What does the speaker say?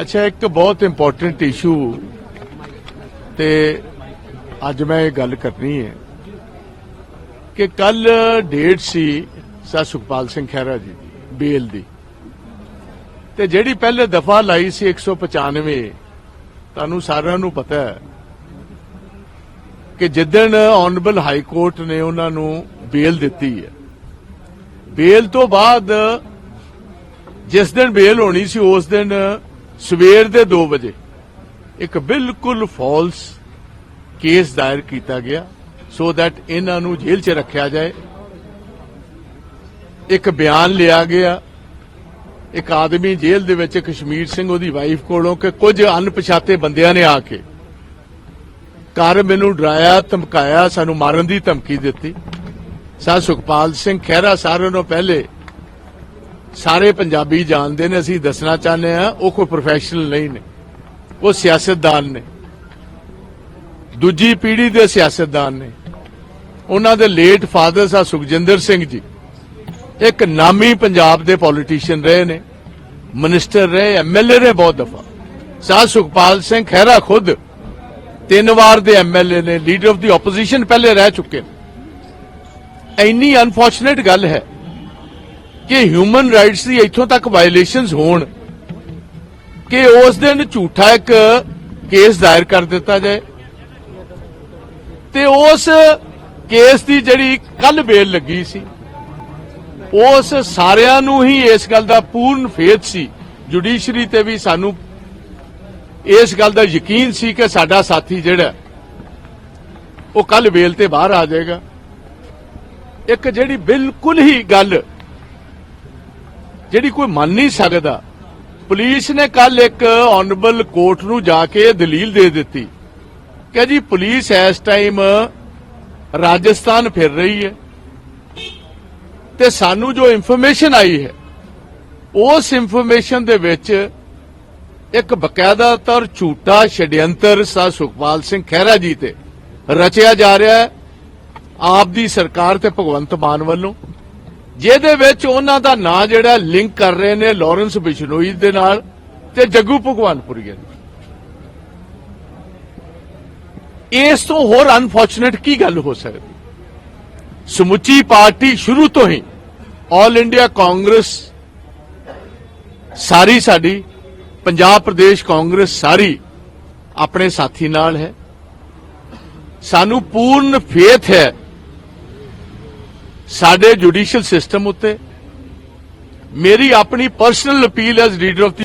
ਅੱਛਾ, ਇੱਕ ਬਹੁਤ ਇੰਪੋਰਟੈਂਟ ਇਸ਼ੂ ਤੇ ਅੱਜ ਮੈਂ ਇਹ ਗੱਲ ਕਰਨੀ ਹੈ ਕਿ ਕੱਲ ਡੇਟ ਸੀ ਸਾ ਸੁਖਪਾਲ ਸਿੰਘ ਖਹਿਰਾ ਜੀ ਦੀ, ਬੇਲ ਦੀ। ਤੇ ਜਿਹੜੀ ਪਹਿਲੇ ਦਫਾ ਲਾਈ ਸੀ 195 ਤੁਹਾਨੂੰ ਸਾਰਿਆਂ ਨੂੰ ਪਤਾ ਹੈ ਕਿ ਜਿੱਦਣ ਆਨਰੇਬਲ ਹਾਈ ਕੋਰਟ ਨੇ ਉਹਨਾਂ ਨੂੰ ਬੇਲ ਦਿੱਤੀ ਹੈ। ਬੇਲ ਤੋਂ ਬਾਅਦ ਜਿਸ ਦਿਨ ਬੇਲ ਹੋਣੀ ਸੀ, ਉਸ ਦਿਨ ਸਵੇਰ ਦੇ 2 ਵਜੇ ਇੱਕ ਬਿਲਕੁਲ ਫਾਲਸ ਕੇਸ ਦਾਇਰ ਕੀਤਾ ਗਿਆ ਸੋ that ਇਹਨਾਂ ਨੂੰ ਜੇਲ੍ਹ 'ਚ ਰੱਖਿਆ ਜਾਏ। ਇੱਕ ਬਿਆਨ ਲਿਆ ਗਿਆ। ਇੱਕ ਆਦਮੀ ਜੇਲ੍ਹ ਦੇ ਵਿੱਚ ਕਸ਼ਮੀਰ ਸਿੰਘ ਉਹਦੀ ਵਾਈਫ ਕੋਲੋਂ ਕਿ ਕੁਝ ਅਣਪਛਾਤੇ ਬੰਦਿਆਂ ਨੇ ਆ ਕੇ ਘਰ ਮੈਨੂੰ ਡਰਾਇਆ, ਧਮਕਾਇਆ, ਸਾਨੂੰ ਮਾਰਨ ਦੀ ਧਮਕੀ ਦਿੱਤੀ। ਸਾ ਸੁਖਪਾਲ ਸਿੰਘ ਖਹਿਰਾ ਸਾਰਿਆਂ ਨੂੰ ਪਹਿਲੇ ਸਾਰੇ ਪੰਜਾਬੀ ਜਾਣਦੇ ਨੇ, ਅਸੀਂ ਦੱਸਣਾ ਚਾਹੁੰਦੇ ਆ ਉਹ ਕੋਈ ਪ੍ਰੋਫੈਸ਼ਨਲ ਨਹੀਂ ਨੇ। ਉਹ ਸਿਆਸਤਦਾਨ ਨੇ। ਦੂਜੀ ਪੀੜ੍ਹੀ ਦੇ ਸਿਆਸਤਦਾਨ ਨੇ। ਉਹਨਾਂ ਦੇ ਲੇਟ ਫਾਦਰ ਸਾ ਸੁਖਜਿੰਦਰ ਸਿੰਘ ਜੀ, ਇੱਕ ਨਾਮੀ ਪੰਜਾਬ ਦੇ ਪੋਲੀਟੀਸ਼ੀਅਨ ਰਹੇ ਨੇ ਮਿਨਿਸਟਰ ਰਹੇ ਐਮਐਲਏ ਰਹੇ ਬਹੁਤ ਦਫਾ। ਸਾਹ ਸੁਖਪਾਲ ਸਿੰਘ ਖਹਿਰਾ ਖੁਦ ਤਿੰਨ ਵਾਰ ਦੇ ਐਮਐਲਏ ਨੇ ਲੀਡਰ ਆਫ ਦੀ ਆਪੋਜੀਸ਼ਨ ਪਹਿਲੇ ਰਹਿ ਚੁੱਕੇ ਨੇ। ਇੰਨੀ ਅਨਫੋਰਚੂਨੇਟ ਗੱਲ ਹੈ ਕਿ ਹਿਊਮਨ ਰਾਈਟਸ ਦੀ ਇੱਥੋਂ ਤੱਕ ਵਾਇਲੇਸ਼ਨਸ ਹੋਣ ਕਿ ਉਸ ਦਿਨ ਝੂਠਾ ਇੱਕ ਕੇਸ ਦਾਇਰ ਕਰ ਦਿੱਤਾ ਜਾਏ। ਤੇ ਉਸ ਕੇਸ ਦੀ ਜਿਹੜੀ ਕੱਲ ਬੇਲ ਲੱਗੀ ਸੀ, ਉਸ ਸਾਰਿਆਂ ਨੂੰ ਹੀ ਇਸ ਗੱਲ ਦਾ ਪੂਰਨ ਫੇਥ ਸੀ। ਜੁਡੀਸ਼ਰੀ ਤੇ ਵੀ ਸਾਨੂੰ ਇਸ ਗੱਲ ਦਾ ਯਕੀਨ ਸੀ ਕਿ ਸਾਡਾ ਸਾਥੀ ਜਿਹੜਾ, ਉਹ ਕੱਲ ਬੇਲ ਤੇ ਬਾਹਰ ਆ ਜਾਏਗਾ। ਇੱਕ ਜਿਹੜੀ ਬਿਲਕੁਲ ਹੀ ਗੱਲ ਜਿਹੜੀ ਕੋਈ ਮੰਨ ਨਹੀਂ ਸਕਦਾ, ਪੁਲਿਸ ਨੇ ਕੱਲ ਇੱਕ ਆਨਰੇਬਲ ਕੋਰਟ ਨੂੰ ਜਾ ਕੇ ਇਹ ਦਲੀਲ ਦੇ ਦਿੱਤੀ ਕਿ ਜੀ ਪੁਲਿਸ ਇਸ ਟਾਈਮ ਰਾਜਸਥਾਨ ਫਿਰ ਰਹੀ ਹੈ ਤੇ ਸਾਨੂੰ ਜੋ ਇਨਫੋਰਮੇਸ਼ਨ ਆਈ ਹੈ, ਉਸ ਇਨਫੋਰਮੇਸ਼ਨ ਦੇ ਵਿੱਚ ਇੱਕ ਬਕਾਇਦਾ ਤੌਰ ਝੂਠਾ ਛਡਯੰਤਰ ਸਾ ਸੁਖਪਾਲ ਸਿੰਘ ਖਹਿਰਾ ਜੀ ਤੇ ਰਚਿਆ ਜਾ ਰਿਹਾ ਹੈ। ਆਪ ਦੀ ਸਰਕਾਰ ਤੇ ਭਗਵੰਤ ਮਾਨ ਵੱਲੋਂ, ਜਿਹਦੇ ਵਿੱਚ ਉਹਨਾਂ ਦਾ ਨਾਂ ਜਿਹੜਾ ਲਿੰਕ ਕਰ ਰਹੇ ਨੇ ਲਾਰੈਂਸ ਬਿਸ਼ਨੋਈ ਦੇ ਨਾਲ ਤੇ ਜੱਗੂ ਭਗਵਾਨਪੁਰੀਆ ਇਸ ਤੋਂ ਹੋਰ ਅਨਫੋਰਚੂਨੇਟ ਕੀ ਗੱਲ ਹੋ ਸਕਦੀ? ਸਮੁੱਚੀ ਪਾਰਟੀ ਸ਼ੁਰੂ ਤੋਂ ਹੀ ਆਲ ਇੰਡੀਆ ਕਾਂਗਰਸ ਸਾਰੀ ਸਾਡੀ, ਪੰਜਾਬ ਪ੍ਰਦੇਸ਼ ਕਾਂਗਰਸ ਸਾਰੀ ਆਪਣੇ ਸਾਥੀ ਨਾਲ ਹੈ। ਸਾਨੂੰ ਪੂਰਨ ਫੇਥ ਹੈ ਸਾਡੇ ਜੁਡੀਸ਼ੀਅਲ ਸਿਸਟਮ ਉੱਤੇ ਮੇਰੀ ਆਪਣੀ personal appeal as leader of the